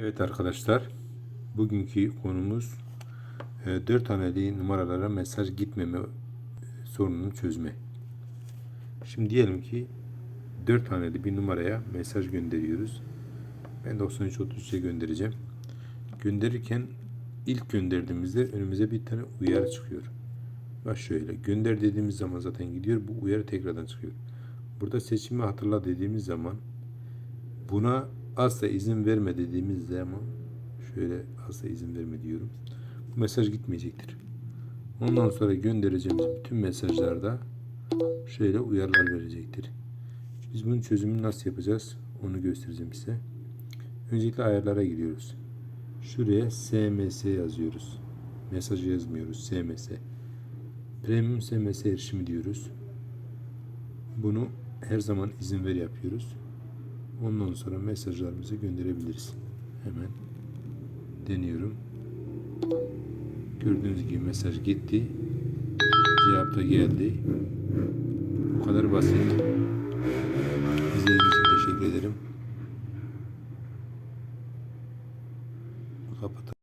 Evet arkadaşlar, bugünkü konumuz e, 4 haneli numaralara mesaj gitmeme sorununu çözme. Şimdi diyelim ki 4 haneli bir numaraya mesaj gönderiyoruz. Ben 9333'e göndereceğim. Gönderirken ilk gönderdiğimizde önümüze bir tane uyarı çıkıyor. Bak şöyle gönder dediğimiz zaman zaten gidiyor. Bu uyarı tekrardan çıkıyor. Burada seçimi hatırla dediğimiz zaman Buna asla izin verme dediğimiz zaman şöyle asla izin verme diyorum. Bu mesaj gitmeyecektir. Ondan sonra göndereceğimiz bütün mesajlarda şöyle uyarılar verecektir. Biz bunun çözümünü nasıl yapacağız? Onu göstereceğim size. Öncelikle ayarlara giriyoruz. Şuraya SMS yazıyoruz. Mesajı yazmıyoruz. SMS. Premium SMS erişimi diyoruz. Bunu her zaman izin ver yapıyoruz. Ondan sonra mesajlarımızı gönderebiliriz. Hemen deniyorum. Gördüğünüz gibi mesaj gitti. Cevap da geldi. Bu kadar basit. İzlediğiniz için teşekkür ederim. Kapatalım.